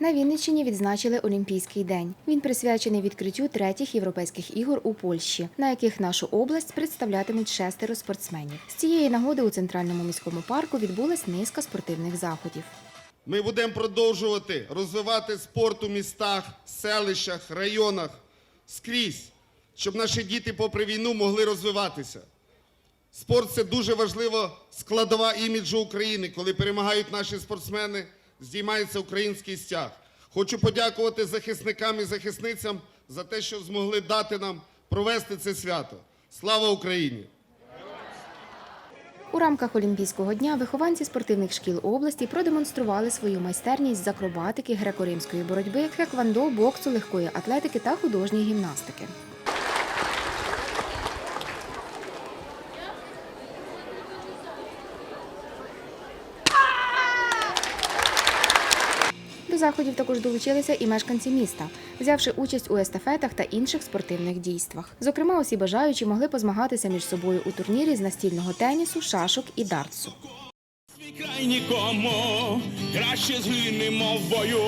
На Вінниччині відзначили Олімпійський день. Він присвячений відкриттю третіх європейських ігор у Польщі, на яких нашу область представлятимуть шестеро спортсменів. З цієї нагоди у центральному міському парку відбулась низка спортивних заходів. Ми будемо продовжувати розвивати спорт у містах, селищах, районах скрізь, щоб наші діти, попри війну, могли розвиватися. Спорт це дуже важлива складова іміджу України. Коли перемагають наші спортсмени, здіймається український стяг. Хочу подякувати захисникам і захисницям за те, що змогли дати нам провести це свято. Слава Україні! У рамках Олімпійського дня вихованці спортивних шкіл області продемонстрували свою майстерність з акробатики, греко-римської боротьби, хеквандо, боксу, легкої атлетики та художньої гімнастики. Заходів також долучилися і мешканці міста, взявши участь у естафетах та інших спортивних дійствах. Зокрема, усі бажаючі могли позмагатися між собою у турнірі з настільного тенісу, шашок і дартсу. Свій край нікому, краще згинемо в бою,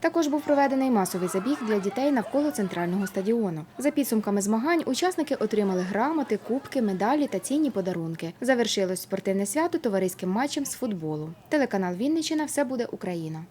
Також був проведений масовий забіг для дітей навколо центрального стадіону. За підсумками змагань учасники отримали грамоти, кубки, медалі та цінні подарунки. Завершилось спортивне свято товариським матчем з футболу. Телеканал Вінниччина все буде Україна.